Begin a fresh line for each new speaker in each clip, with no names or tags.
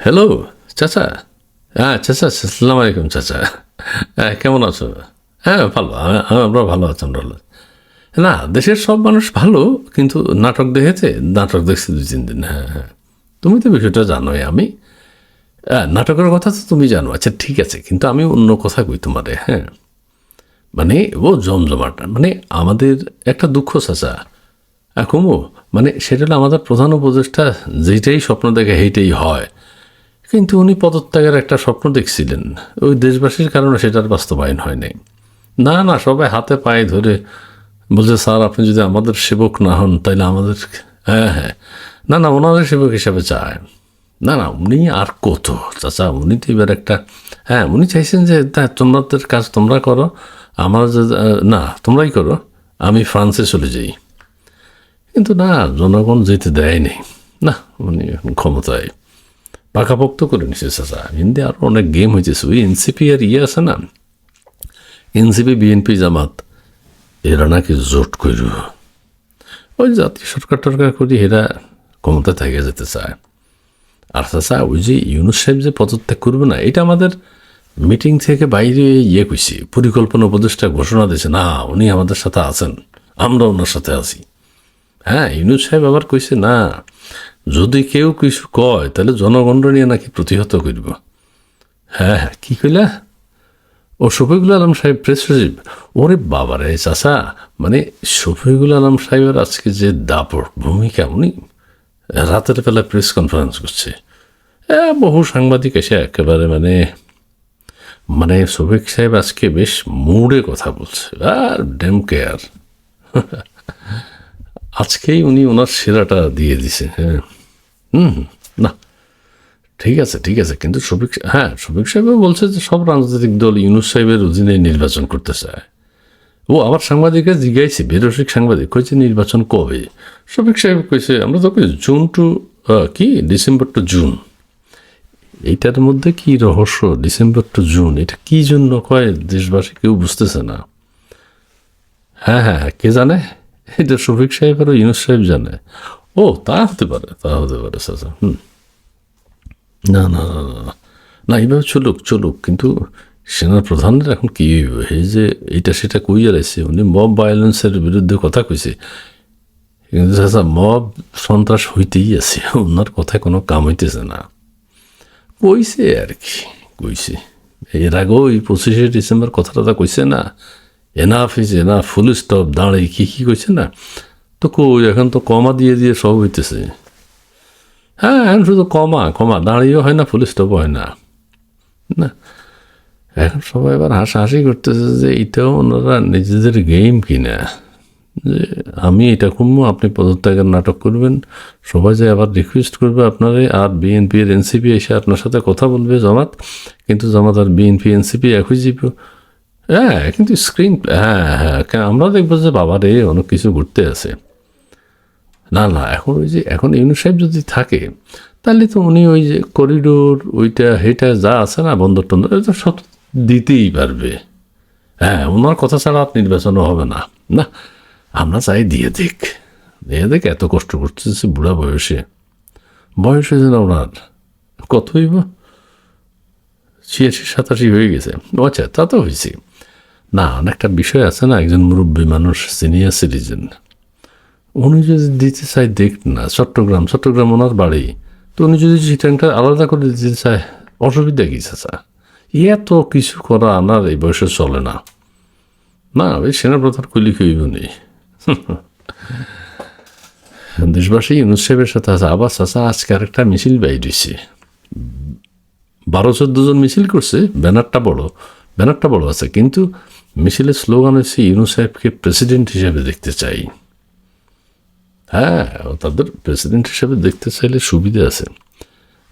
Hello চাচা হ্যাঁ চাচা আসসালাম আলাইকুম চাচা হ্যাঁ কেমন আছো? হ্যাঁ ভালো আমরা ভালো আছি আমরা ভালো না দেশের সব মানুষ ভালো কিন্তু নাটক দেখেছে নাটক দেখছি দুই তিন দিন হ্যাঁ হ্যাঁ। তুমি তো বিষয়টা জানোই আমি। হ্যাঁ, নাটকের কথা তো তুমি জানো আচ্ছা ঠিক আছে কিন্তু আমি অন্য কথা কই তোমারে হ্যাঁ। মানে ও জমজমাট মানে আমাদের একটা দুঃখ চাচা কুমু মানে সেটা আমাদের প্রধান উপদেষ্টা যেটাই স্বপ্ন দেখে সেইটাই হয়। কিন্তু উনি পদত্যাগের একটা স্বপ্ন দেখছিলেন। ওই দেশবাসীর কারণে সেটার বাস্তবায়ন হয় নাই না না, সবাই হাতে পায়ে ধরে বলছে, স্যার, আপনি যদি আমাদের সেবক না হন তাহলে আমাদের হ্যাঁ হ্যাঁ। না না, ওনাদের সেবক হিসাবে চায়। না না, উনি আর কত? চাচা, উনি তো এবার একটা হ্যাঁ উনি চাইছেন যে তোমাদের কাজ তোমরা করো, আমার না, তোমরাই করো, আমি ফ্রান্সে চলে যাই। কিন্তু না, জনগণ যেতে দেয়নি। না, উনি ক্ষমতায়। পাকাপোক্ত করে নিছে, চাচা। হিন্দি আরও অনেক গেম হয়েছে ওই এনসিপি আর ইয়ে আছে না? এনসিপি, বিএনপি জামাত, এরা নাকি জোট করব ওই জাতীয় সরকার টরকার করি এরা ক্ষমতা থেকে যেতে চায়। আর চাচা, ওই যে ইউনুস সাহেব যে পদত্যাগ করবে না, এটা আমাদের মিটিং থেকে বাইরে ইয়ে কইছি, পরিকল্পনা উপদেষ্টা ঘোষণা দিয়েছে, না, উনি আমাদের সাথে আছেন আমরা ওনার সাথে আছি। হ্যাঁ ইউনুস সাহেব আবার কইছে, না যদি কেউ কিছু কয়, তাহলে জনগণ নিয়ে নাকি প্রতিহত করব। হ্যাঁ হ্যাঁ কী কইলা? ও শফিকুল আলম সাহেব, প্রেস সচিব। ওরে বাবারে চাচা মানে শফিকুল আলম সাহেবের আজকে যে দাপট ভূমিকা, উনি রাতের বেলা প্রেস কনফারেন্স করছে। বহু সাংবাদিক এসে একেবারে মানে মানে শফিক সাহেব আজকে বেশ মুডে কথা বলছে, আর ডেম কেয়ার। আজকেই উনি ওনার সেরাটা দিয়ে দিছে হ্যাঁ। হুম না। ঠিক আছে ঠিক আছে কিন্তু শফিক হ্যাঁ শফিক সাহেবও বলছে যে সব রাজনৈতিক দল ইউনুস সাহেবের অধীনে নির্বাচন করতে চায়। ও আবার সাংবাদিকরা জিজ্ঞাসি বেরসিক সাংবাদিক কইছে নির্বাচন কবে? শফিক সাহেব কইছে আমরা তো জুন টু কি? December to June. এইটার মধ্যে কি রহস্য? ডিসেম্বর টু জুন এটা কি জন্য কয়? দেশবাসী কেউ বুঝতেছে না। হ্যাঁ হ্যাঁ হ্যাঁ, কে জানে? এটা শফিক সাহেব আর ইউনুস সাহেব জানে। ও তা হতে পারে তা হতে পারে চাচা হুম না না না না, না এইভাবে চলুক চলুক কিন্তু সেনার প্রধানের এখন কি? এই যে এইটা সেটা কই আছে উনি মব ভায়োলেন্সের বিরুদ্ধে কথা কইছে। কিন্তু চাচা মব সন্ত্রাস হইতেই আছে ওনার কথায় কোনো কাম হইতেছে না। কইছে আর কি কইছে। এর আগেও এই পঁচিশে ডিসেম্বর কথাটা কইছে না। Enough is enough full stop দাঁড়াই কি কি কইছে না? তো কই এখন তো কমা দিয়ে দিয়ে সব হইতেছে। হ্যাঁ এখন শুধু কমা কমা। দাঁড়িয়েও হয় না ফুল স্টপও হয় না। না। এখন সবাই এবার হাসাহাসি করতেছে যে এটাও ওনারা নিজেদের গেম কিনা। যে আমি এটা করব, আপনি পদত্যাগের নাটক করবেন। সবাই যে আবার রিকোয়েস্ট করবে আপনারে, আর বিএনপি এর এনসিপি এসে আপনার সাথে কথা বলবে জামাত, কিন্তু জামাত আর বিএনপি এনসিপি একই জীব। হ্যাঁ কিন্তু স্ক্রিন হ্যাঁ হ্যাঁ। আমরা দেখব যে বাবা রে অনেক কিছু ঘুরতে আছে। না না, এখন ওই যে, এখন ইউনুস সাহেব যদি থাকে, তাহলে তো উনি ওই যে করিডোর, ওইটা হেটা যা আছে না, বন্দর টন্দর এটা সব দিতেই পারবে। হ্যাঁ ওনার কথা ছাড়া আর নির্বাচনও হবে না। না, আমরা চাই দিয়ে দেখ দিয়ে দেখ এত কষ্ট করতেছে বুড়া বয়সে। বয়স হয়েছে না ওনার? কত হইব? ছিয়াশি, সাতাশি হয়ে গেছে। ও আচ্ছা তা তো হয়েছে না, অনেকটা বিষয় আছে না, একজন মুরব্বী মানুষ সিনিয়র সিটিজেন উনি যদি দিতে চায়, দেখ না, চট্টগ্রাম চট্টগ্রাম ওনার বাড়ি। তো উনি যদি চিটাংটা আলাদা করে দিতে চায়, অসুবিধা কি চাচা? এত কিছু করা আনার এই বয়সে চলে না। না ওই সেনাপ্রধান কুলি কইব নেই দেশবাসী, ইউনুস সাহেবের সাথে আছে। আবার চাচা, আজকে আরেকটা মিছিল বাইরেছে বারো চোদ্দ জন মিছিল করছে, ব্যানারটা বড় ব্যানারটা বড় আছে। কিন্তু মিছিলের স্লোগান হচ্ছে, ইউনুস সাহেবকে প্রেসিডেন্ট হিসেবে দেখতে চাই। হ্যাঁ তাদের প্রেসিডেন্ট হিসেবে দেখতে চাইলে সুবিধা আছে।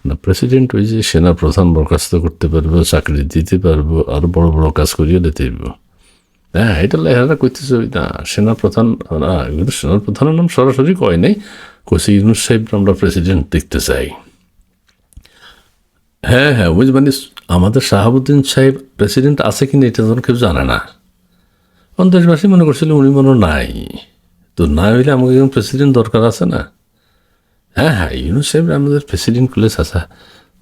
না প্রেসিডেন্ট ওই যে সেনা প্রধান বরখাস্ত করতে পারব, চাকরি দিতে পারব, আর বড় বড় কাজ করিয়ে দিতে পারব। হ্যাঁ এটা লেখাটা করতেছে ওই না সেনা প্রধান না, কিন্তু সেনা প্রধানের নাম সরাসরি কয় নাই, কইছে ইউনুস সাহেব আমরা প্রেসিডেন্ট দেখতে চাই। হ্যাঁ হ্যাঁ ওই মানে আমাদের শাহাবুদ্দিন সাহেব প্রেসিডেন্ট আছে কিনা এটা যেন কেউ জানে না। দেশবাসী মনে করছিল উনি মনে নাই। তো না হইলে আমাকে একজন প্রেসিডেন্ট দরকার আছে না? হ্যাঁ হ্যাঁ ইউনুস সাহেব আমাদের প্রেসিডেন্ট করলে চাচা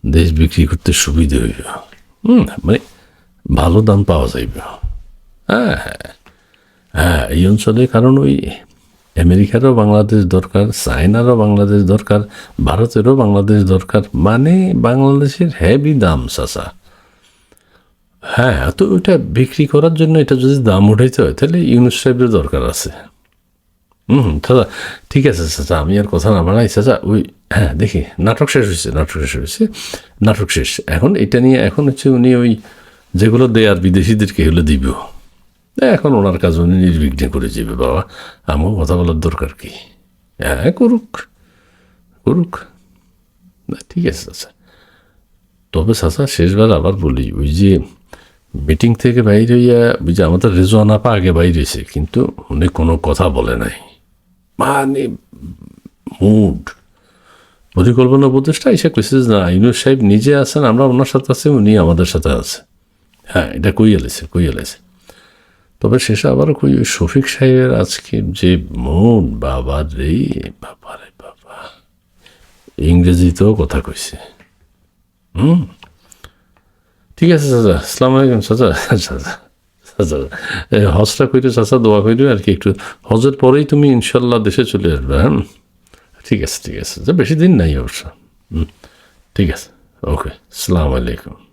দেশ বিক্রি করতে সুবিধা হইব। হুম মানে ভালো দাম পাওয়া যাইবে। হ্যাঁ হ্যাঁ হ্যাঁ এই অঞ্চলে কারণ ওই আমেরিকারও বাংলাদেশ দরকার, চায়নারও বাংলাদেশ দরকার, ভারতেরও বাংলাদেশ দরকার মানে বাংলাদেশের হেভি দাম, চাচা। হ্যাঁ তো ওইটা বিক্রি করার জন্য এটা যদি দাম উঠাইতে হয়, তাহলে ইউনুস সাহেবের দরকার আছে। হুম দাদা ঠিক আছে চাচা আমি আর কথা না বাড়াই চাচা ওই হ্যাঁ দেখি নাটক শেষ হয়েছে নাটক শেষ হয়েছে নাটক শেষ। এখন এটা নিয়ে, এখন হচ্ছে উনি ওই যেগুলো দেয় আর বিদেশিদেরকে হলে দিব। এখন ওনার কাজ উনি নির্বিঘ্নে করে যাবে, বাবা। আমাকে কথা বলার দরকার কি? হ্যাঁ করুক। করুক। না, ঠিক আছে, চাচা। তবে চাচা, শেষবার আবার বলি, ওই যে মিটিং থেকে বাইরে হইয়া, ওই যে আমাদের রেজওয়ান আপা আগে বাইরেছে কিন্তু উনি কোনো কথা বলে নাই। মানে মুড পরিকল্পনা উপদেষ্টা এসে কইছে না, ইউনুস সাহেব নিজে আছেন, আমরা ওনার সাথে আছি, উনি আমাদের সাথে আছে। হ্যাঁ এটা কই এলেছে কই এলেছে। তবে শেষে আবার কই, ওই শফিক সাহেবের আজকে যে মন বাবা রে বাবা রে, বাবা। ইংরেজিতেও কথা কইছে। হুম? ঠিক আছে, চাচা, আসসালামু আলাইকুম, চাচা চাচা। এই হজটা কইরে চাচা দোয়া কইরে আর কি একটু। হজের পরেই তুমি ইনশাল্লাহ দেশে চলে আসবে হ্যাঁ? ঠিক আছে ঠিক আছে। বেশি দিন নাই অবশ্য। ঠিক আছে। ওকে আসসালামু আলাইকুম।